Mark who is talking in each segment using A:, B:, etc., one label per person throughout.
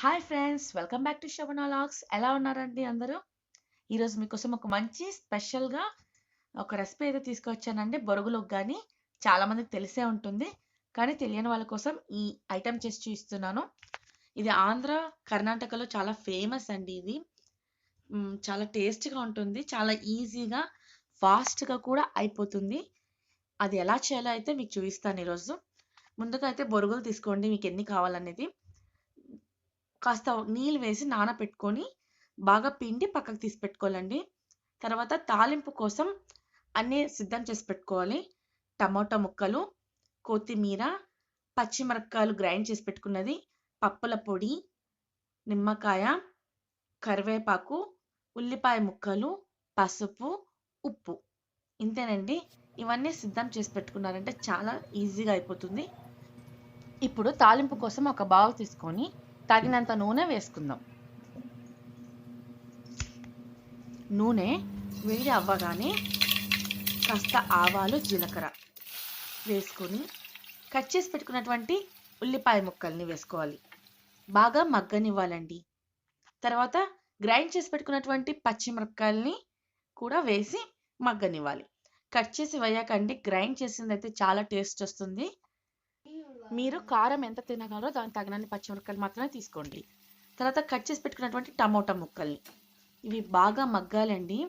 A: Hi friends welcome back to Shobhana logs ఎలా ఉన్నారండి అందరూ? ఈరోజు మీకోసం ఒక మంచి స్పెషల్గా ఒక రెసిపీ అయితే తీసుకొచ్చానండి. బొరుగులకు కానీ చాలామందికి తెలిసే ఉంటుంది. కానీ తెలియని వాళ్ళ కోసం ఈ ఐటెం చేసి చూపిస్తున్నాను. ఇది ఆంధ్ర కర్ణాటకలో చాలా ఫేమస్ అండి ఇది. చాలా టేస్ట్గా ఉంటుంది. చాలా ఈజీగా ఫాస్ట్గా కూడా అయిపోతుంది. అది ఎలా చేయాలో అయితే మీకు చూపిస్తాను ఈరోజు. ముందుగా అయితే బొరుగులు తీసుకోండి. మీకు ఎన్ని కావాలనేది. కాస్త నీళ్ళు వేసి నానబెట్టుకొని బాగా పిండి పక్కకు తీసి పెట్టుకోవాలండి. తర్వాత తాలింపు కోసం అన్నీ సిద్ధం చేసి పెట్టుకోవాలి. టమాటో ముక్కలు కొత్తిమీర పచ్చిమిరపకాయలు గ్రైండ్ చేసి పెట్టుకున్నది పప్పుల పొడి నిమ్మకాయ కరివేపాకు ఉల్లిపాయ ముక్కలు పసుపు ఉప్పు. ఇంతేనండి. ఇవన్నీ సిద్ధం చేసి పెట్టుకున్నారంటే చాలా ఈజీగా అయిపోతుంది. ఇప్పుడు తాలింపు కోసం ఒక బావు తీసుకొని తగినంత నూనె వేసుకుందాం. నూనె వేడి అవ్వగానే కాస్త ఆవాలు జీలకర్ర వేసుకొని కట్ చేసి పెట్టుకున్నటువంటి ఉల్లిపాయ ముక్కల్ని వేసుకోవాలి. బాగా మగ్గనివ్వాలండి. తర్వాత గ్రైండ్ చేసి పెట్టుకున్నటువంటి పచ్చిమిరపకాయల్ని కూడా వేసి మగ్గనివ్వాలి. కట్ చేసి వేయకండి. గ్రైండ్ చేసింది అయితే చాలా టేస్ట్ వస్తుంది. మీరు కారం ఎంత తినగలరో దానికి తగినన్ని పచ్చిమిరపకాయలు మాత్రమే తీసుకోండి. తర్వాత కట్ చేసి పెట్టుకున్నటువంటి టమోటా ముక్కల్ని. ఇవి బాగా మగ్గాలండి.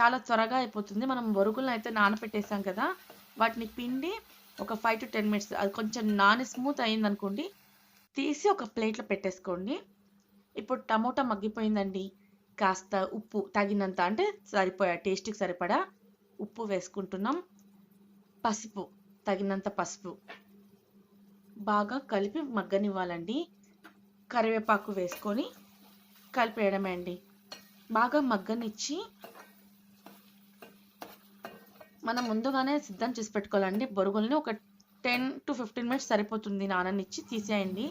A: చాలా త్వరగా అయిపోతుంది. మనం బొరుగులను అయితే నానబెట్టేసాం కదా వాటిని పిండి ఒక ఫైవ్ టు టెన్ మినిట్స్ అది కొంచెం నాని స్మూత్ అయింది అనుకోండి తీసి ఒక ప్లేట్లో పెట్టేసుకోండి. ఇప్పుడు టమోటా మగ్గిపోయిందండి. కాస్త ఉప్పు తగినంత అంటే సరిపోయా టేస్ట్కి సరిపడా ఉప్పు వేసుకుంటున్నాం. పసుపు తగినంత పసుపు. బాగా కలిపి మగ్గనివ్వాలండి. కరివేపాకు వేసుకొని కలిపేయడమే అండి. బాగా మగ్గనిచ్చి మనం ముందుగానే సిద్ధం చేసి పెట్టుకోవాలండి. బొరుగుల్ని ఒక టెన్ టు ఫిఫ్టీన్ మినిట్స్ సరిపోతుంది నాననిచ్చి తీసేయండి.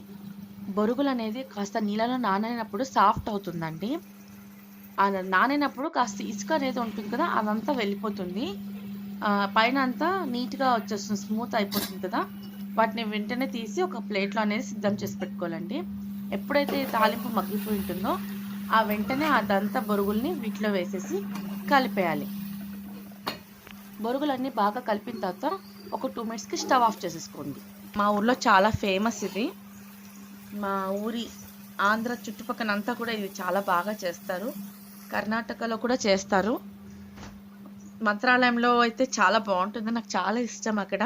A: బొరుగులు అనేది కాస్త నీళ్ళలో నానైనప్పుడు సాఫ్ట్ అవుతుందండి. నానైనప్పుడు కాస్త ఇసుక అనేది ఉంటుంది కదా అదంతా వెళ్ళిపోతుంది. పైన అంతా నీట్గా వచ్చేస్తుంది స్మూత్ అయిపోతుంది కదా. వాటిని వెంటనే తీసి ఒక ప్లేట్లో అనేది సిద్ధం చేసి పెట్టుకోవాలండి. ఎప్పుడైతే తాలింపు మగ్గిపోయి ఉంటుందో ఆ వెంటనే అదంతా బొరుగుల్ని వీటిలో వేసేసి కలిపేయాలి. బొరుగులన్నీ బాగా కలిపిన తర్వాత ఒక టూ మినిట్స్కి స్టవ్ ఆఫ్ చేసేసుకోండి. మా ఊర్లో చాలా ఫేమస్ ఇది. మా ఊరి ఆంధ్ర చుట్టుపక్కల అంతా కూడా ఇది చాలా బాగా చేస్తారు. కర్ణాటకలో కూడా చేస్తారు. మంత్రాలయంలో అయితే చాలా బాగుంటుంది. నాకు చాలా ఇష్టం అక్కడ.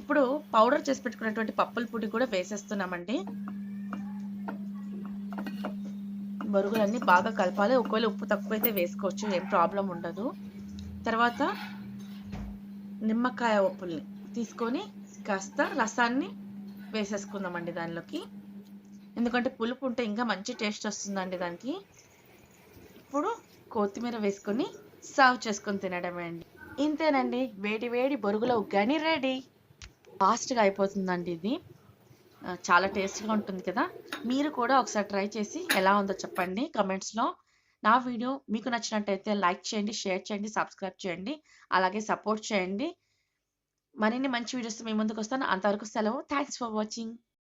A: ఇప్పుడు పౌడర్ చేసి పెట్టుకున్నటువంటి పప్పుల పొడి కూడా వేసేస్తున్నామండి. బొరుగులన్నీ బాగా కలపాలి. ఒకవేళ ఉప్పు తక్కువైతే వేసుకోవచ్చు ఏం ప్రాబ్లం ఉండదు. తర్వాత నిమ్మకాయ ఉప్పుల్ని తీసుకొని కాస్త రసాన్ని వేసేసుకుందామండి దానిలోకి. ఎందుకంటే పులుపు ఉంటే ఇంకా మంచి టేస్ట్ వస్తుందండి దానికి. ఇప్పుడు కొత్తిమీర వేసుకొని సర్వ్ చేసుకొని తినడమే అండి. ఇంతేనండి. వేడి వేడి బొరుగుల ఉగ్గాని రెడీ. ఫాస్ట్గా అయిపోతుందండి ఇది. చాలా టేస్ట్గా ఉంటుంది కదా. మీరు కూడా ఒకసారి ట్రై చేసి ఎలా ఉందో చెప్పండి కమెంట్స్లో. నా వీడియో మీకు నచ్చినట్టయితే లైక్ చేయండి షేర్ చేయండి సబ్స్క్రైబ్ చేయండి అలాగే సపోర్ట్ చేయండి. మరిన్ని మంచి వీడియోస్ మీ ముందుకు వస్తాను అంతవరకు సెలవు. Thanks for watching.